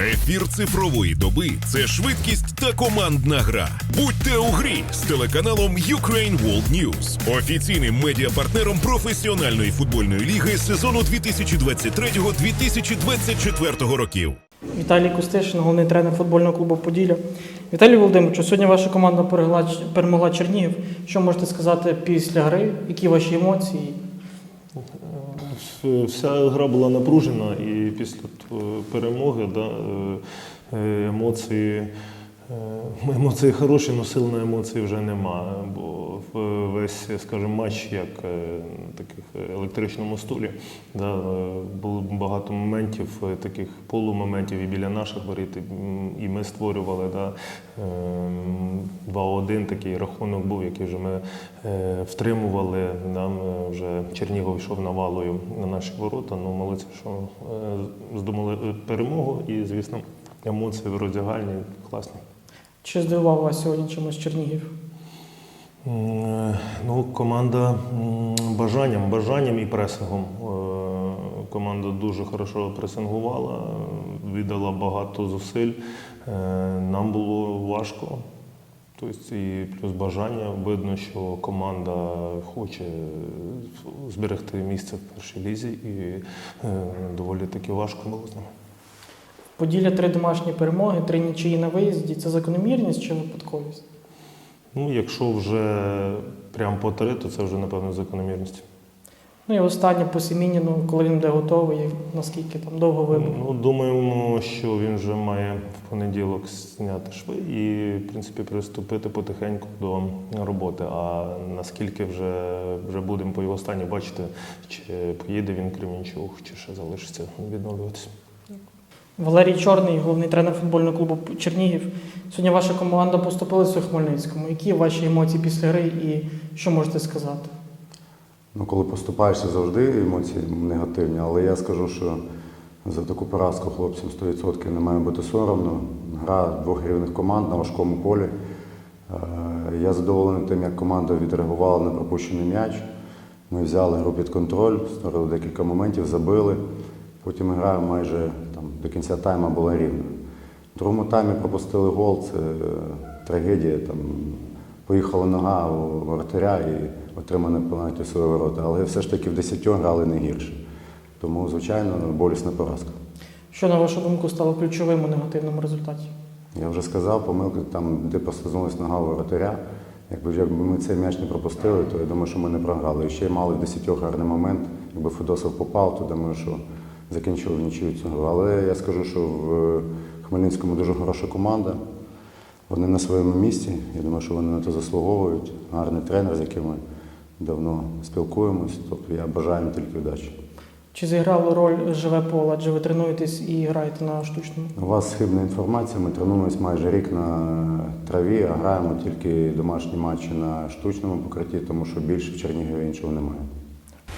Ефір цифрової доби це швидкість та командна гра. Будьте у грі з телеканалом Ukraine World News, офіційним медіапартнером професіональної футбольної ліги сезону 2023-2024 років. Віталій Костишин, головний тренер футбольного клубу Поділля. Віталій Володимирович, сьогодні ваша команда перемогла, Чернігів. Що можете сказати після гри? Які ваші емоції? Вся гра була напружена, і після е, перемоги да, е, е, емоції, е, емоції хороші, але сил на емоції вже немає. Бо весь, скажімо, матч як е, на таких електричному стулі. Да, е, було багато моментів, е, таких полумоментів і біля наших воріт, і, ми створювали. Да, ем, 2-1 такий рахунок був, який вже ми е, втримували. Нам е, вже Чернігов йшов навалою на наші ворота. Ну, молодці, що е, здумали е, перемогу і, звісно, емоції в роздягальні класні. Чи здивував вас сьогодні чимось Чернігів? Ну, команда бажанням, бажанням і пресингом. Е, Команда дуже хорошо пресингувала, віддала багато зусиль. Е, Нам було важко. Тобто і плюс бажання. Видно, що команда хоче зберегти місце в першій лізі, і е, доволі таки важко було з ними. Поділля три домашні перемоги, три нічиї на виїзді. Це закономірність чи випадковість? Ну, якщо вже прям по три, то це вже напевно закономірність. Ну і останнє по Семініну, коли він буде готовий, наскільки там довго вибув. Ну, думаємо, що він вже має в понеділок зняти шви і, в принципі, приступити потихеньку до роботи. А наскільки вже, вже будемо по його стані бачити, чи поїде він в Кремінчуг, чи ще залишиться відновлюватися. Валерій Чорний, головний тренер футбольного клубу Чернігів. Сьогодні ваша команда поступилася у Хмельницькому. Які ваші емоції після гри і що можете сказати? Ну, коли поступаєшся, завжди емоції негативні, але я скажу, що за таку поразку хлопцям 100% не має бути соромно. Гра двох рівних команд на важкому полі. Е, Я задоволений тим, як команда відреагувала на пропущений м'яч. Ми взяли гру під контроль, створили декілька моментів, забили. Потім гра майже там, до кінця тайма була рівна. В другому таймі пропустили гол, це е, трагедія. Там, поїхала нога у воротаря і отримане пенальті свої ворота. Але все ж таки в 10 грали не гірше. Тому, звичайно, болісна поразка. Що, на вашу думку, стало ключовим у негативному результаті? Я вже сказав, помилка там, де послизнулась нога у воротаря. Якби, якби ми цей м'яч не пропустили, то я думаю, що ми не програли. І ще мали в 10 гарний момент. Якби Федосов попав, то думаю, що закінчив нічию гру. Але я скажу, що в Хмельницькому дуже хороша команда. Вони на своєму місці. Я думаю, що вони на це заслуговують. Гарний тренер, з яким ми давно спілкуємось. Тобто я бажаю їм тільки удачі. Чи зіграло роль живе поле, адже ви тренуєтесь і граєте на штучному? У вас хибна інформація. Ми тренуємось майже рік на траві, а граємо тільки домашні матчі на штучному покритті, тому що більше в Чернігові іншого немає.